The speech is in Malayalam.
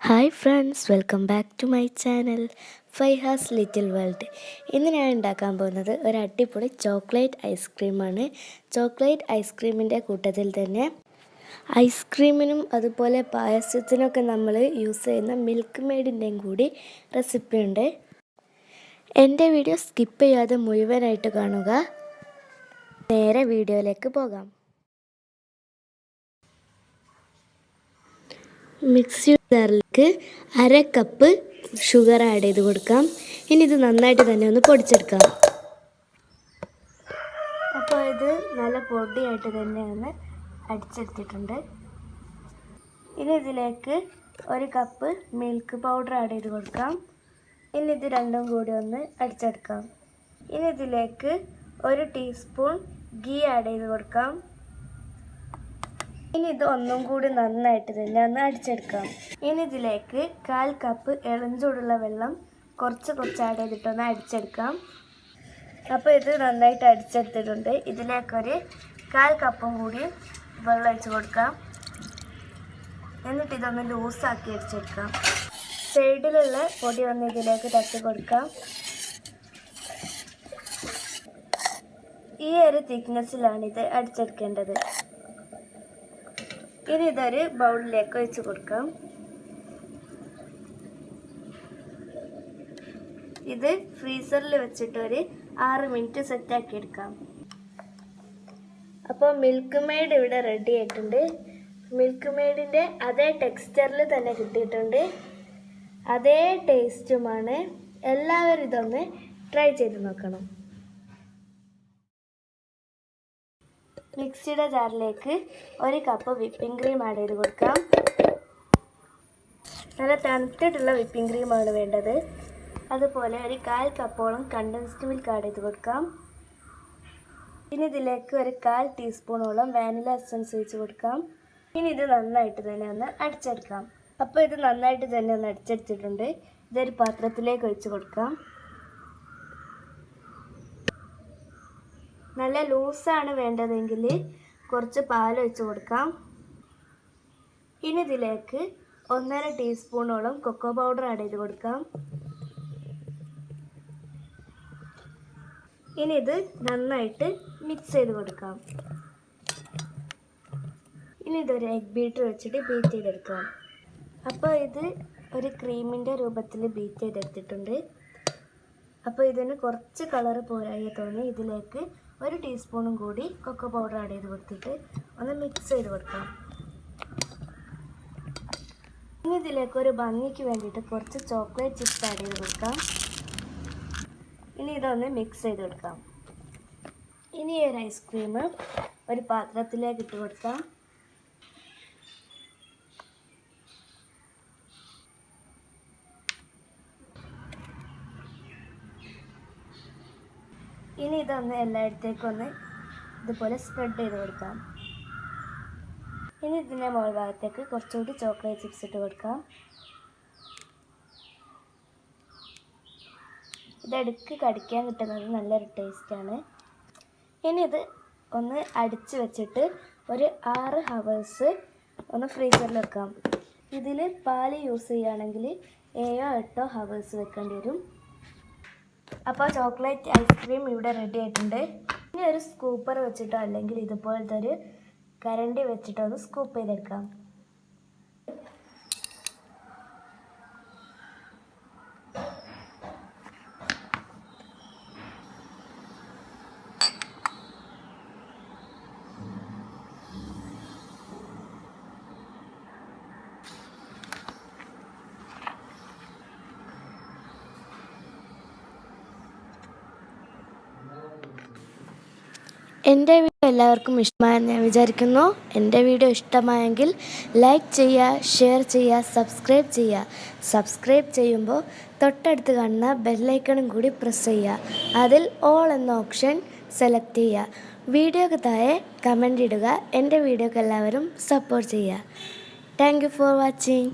Hi friends welcome back to my channel Faiha's little world. ഇന്ന് ഞാൻ ഉണ്ടാക്കാൻ പോകുന്നത് ഒരു അടിപൊളി ചോക്ലേറ്റ് ഐസ്ക്രീമാണ്. ചോക്ലേറ്റ് ഐസ്ക്രീമിന്റെ കൂട്ടത്തിൽ തന്നെ ഐസ്ക്രീമിനും അതുപോലെ പായസത്തിനൊക്കെ നമ്മൾ യൂസ് ചെയ്യുന്ന മിൽക്ക് മെയ്ഡിന്റെയും കൂടി റെസിപ്പി ഉണ്ട്. എന്റെ വീഡിയോ സ്കിപ്പ് ചെയ്യാതെ മുഴുവനായിട്ട് കാണുക. നേരെ വീഡിയോയിലേക്ക് പോകാം. മിക്സി ജാറിലേക്ക് അര കപ്പ് ഷുഗർ ആഡ് ചെയ്ത് കൊടുക്കാം. ഇനി ഇത് നന്നായിട്ട് തന്നെ ഒന്ന് പൊടിച്ചെടുക്കാം. അപ്പോൾ ഇത് നല്ല പൊടിയായിട്ട് തന്നെ ഒന്ന് അടിച്ചെടുത്തിട്ടുണ്ട്. ഇനി ഇതിലേക്ക് ഒരു കപ്പ് മിൽക്ക് പൗഡർ ആഡ് ചെയ്ത് കൊടുക്കാം. ഇനി ഇത് രണ്ടും കൂടി ഒന്ന് അടിച്ചെടുക്കാം. ഇനി ഇതിലേക്ക് ഒരു ടീസ്പൂൺ ഗീ ആഡ് ചെയ്ത് കൊടുക്കാം. ഇനി ഇത് ഒന്നും കൂടി നന്നായിട്ട് തന്നെ ഒന്ന് അടിച്ചെടുക്കാം. ഇനി ഇതിലേക്ക് കാൽ കപ്പ് ഇളഞ്ചൂടുള്ള വെള്ളം കുറച്ച് കുറച്ച് ആഡ് അടിച്ചെടുക്കാം. അപ്പോൾ ഇത് നന്നായിട്ട് അടിച്ചെടുത്തിട്ടുണ്ട്. ഇതിലേക്കൊരു കാൽ കപ്പും കൂടി വെള്ളം ഒഴിച്ച് കൊടുക്കാം. എന്നിട്ട് ഇതൊന്ന് ലൂസാക്കി അടിച്ചെടുക്കാം. സൈഡിലുള്ള പൊടി ഒന്ന് ഇതിലേക്ക് തട്ടി കൊടുക്കാം. ഈ ഒരു തിക്നെസ്സിലാണ് ഇത് അടിച്ചെടുക്കേണ്ടത്. ഇനി ഇതൊരു ബൗളിലേക്ക് ഒഴിച്ച് കൊടുക്കാം. ഇത് ഫ്രീസറിൽ വെച്ചിട്ട് ഒരു ആറ് മിനിറ്റ് സെറ്റാക്കി എടുക്കാം. അപ്പോൾ മിൽക്ക് മെയ്ഡ് ഇവിടെ റെഡി ആയിട്ടുണ്ട്. മിൽക്ക് മെയ്ഡിന്റെ അതേ ടെക്സ്ചറിൽ തന്നെ കിട്ടിയിട്ടുണ്ട്. അതേ ടേസ്റ്റുമാണ് എല്ലാവരും ഇതൊന്ന് ട്രൈ ചെയ്ത് നോക്കണം. മിക്സിയുടെ ജാറിലേക്ക് ഒരു കപ്പ് വിപ്പിംഗ് ക്രീം ആഡ് ചെയ്ത് കൊടുക്കാം. നല്ല തണുത്തിട്ടുള്ള വിപ്പിംഗ് ക്രീമാണ് വേണ്ടത്. അതുപോലെ ഒരു കാൽ കപ്പോളം കണ്ടൻസ്ഡ് മിൽക്ക് ആഡ് ചെയ്ത് കൊടുക്കാം. ഇനി ഇതിലേക്ക് ഒരു കാൽ ടീസ്പൂണോളം വാനില എസൻസ് ഒഴിച്ച് കൊടുക്കാം. ഇനി ഇത് നന്നായിട്ട് തന്നെ ഒന്ന് അടിച്ചെടുക്കാം. അപ്പോൾ ഇത് നന്നായിട്ട് തന്നെ ഒന്ന് അടിച്ചെടുത്തിട്ടുണ്ട്. ഇതൊരു പാത്രത്തിലേക്ക് ഒഴിച്ച് കൊടുക്കാം. നല്ല ലൂസാണ് വേണ്ടതെങ്കിൽ കുറച്ച് പാൽ ഒഴിച്ച് കൊടുക്കാം. ഇനി ഇതിലേക്ക് ഒന്നര ടീസ്പൂണോളം കൊക്കോ പൗഡർ ആഡ് ചെയ്ത് കൊടുക്കാം. ഇനി ഇത് നന്നായിട്ട് മിക്സ് ചെയ്ത് കൊടുക്കാം. ഇനി ഇതൊരു എഗ് ബീറ്റർ വെച്ചിട്ട് ബീറ്റ് ചെയ്തെടുക്കാം. അപ്പോൾ ഇത് ഒരു ക്രീമിന്റെ രൂപത്തിൽ ബീറ്റ് ചെയ്തെടുത്തിട്ടുണ്ട്. അപ്പോൾ ഇതിന് കുറച്ച് കളർ പോരായി തോന്നി ഇതിലേക്ക് ഒരു ടീസ്പൂണും കൂടി കൊക്കോ പൗഡർ ആഡ് ചെയ്ത് കൊടുത്തിട്ട് ഒന്ന് മിക്സ് ചെയ്ത് കൊടുക്കാം. ഇനി ഇതിലേക്ക് ഒരു ഭംഗിക്ക് വേണ്ടിയിട്ട് കുറച്ച് ചോക്ലേറ്റ് ചിപ്സ് ആഡ് ചെയ്ത് കൊടുക്കാം. ഇനി ഇതൊന്ന് മിക്സ് ചെയ്ത് കൊടുക്കാം. ഇനി ഒരു ഐസ്ക്രീം ഒരു പാത്രത്തിലേക്ക് ഇട്ട് കൊടുക്കാം. ഇനി ഇതൊന്ന് എല്ലായിടത്തേക്കും ഒന്ന് ഇതുപോലെ സ്പ്രെഡ് ചെയ്ത് കൊടുക്കാം. ഇനി ഇതിന്റെ മോൾ ഭാഗത്തേക്ക് കുറച്ചുകൂടി ചോക്ലേറ്റ് ചിപ്സ് ഇട്ട് കൊടുക്കാം. ഇതെടുക്ക് കടിക്കാൻ കിട്ടുന്നത് നല്ലൊരു ടേസ്റ്റാണ് ഇനി ഇത് ഒന്ന് അടിച്ച് വെച്ചിട്ട് ഒരു ആറ് ഹവേഴ്സ് ഒന്ന് ഫ്രീസറിൽ വെക്കാം. ഇതിൽ പാൽ യൂസ് ചെയ്യുകയാണെങ്കിൽ ഏഴോ എട്ടോ ഹവേഴ്സ് വെക്കേണ്ടി വരും. അപ്പോൾ ചോക്ലേറ്റ് ഐസ്ക്രീം ഇവിടെ റെഡി ആയിട്ടുണ്ട്. ഇനി ഒരു സ്കൂപ്പർ വെച്ചിട്ടോ അല്ലെങ്കിൽ ഇതുപോലത്തെ ഒരു കരണ്ടി വെച്ചിട്ടോ ഒന്ന് സ്കൂപ്പ് ചെയ്തെടുക്കാം. എന്റെ വീഡിയോ എല്ലാവർക്കും ഇഷ്ടമായെന്ന് ഞാൻ വിചാരിക്കുന്നു. എന്റെ വീഡിയോ ഇഷ്ടമായെങ്കിൽ ലൈക്ക് ചെയ്യുക ഷെയർ ചെയ്യുക സബ്സ്ക്രൈബ് ചെയ്യുക. സബ്സ്ക്രൈബ് ചെയ്യുമ്പോൾ തൊട്ടടുത്ത് കാണുന്ന ബെല്ലൈക്കണും കൂടി പ്രസ് ചെയ്യുക. അതിൽ ഓൾ എന്ന ഓപ്ഷൻ സെലക്ട് ചെയ്യുക. വീഡിയോക്ക് താഴെ കമന്റ് ഇടുക. എന്റെ വീഡിയോക്ക് എല്ലാവരും സപ്പോർട്ട് ചെയ്യുക. Thank for watching.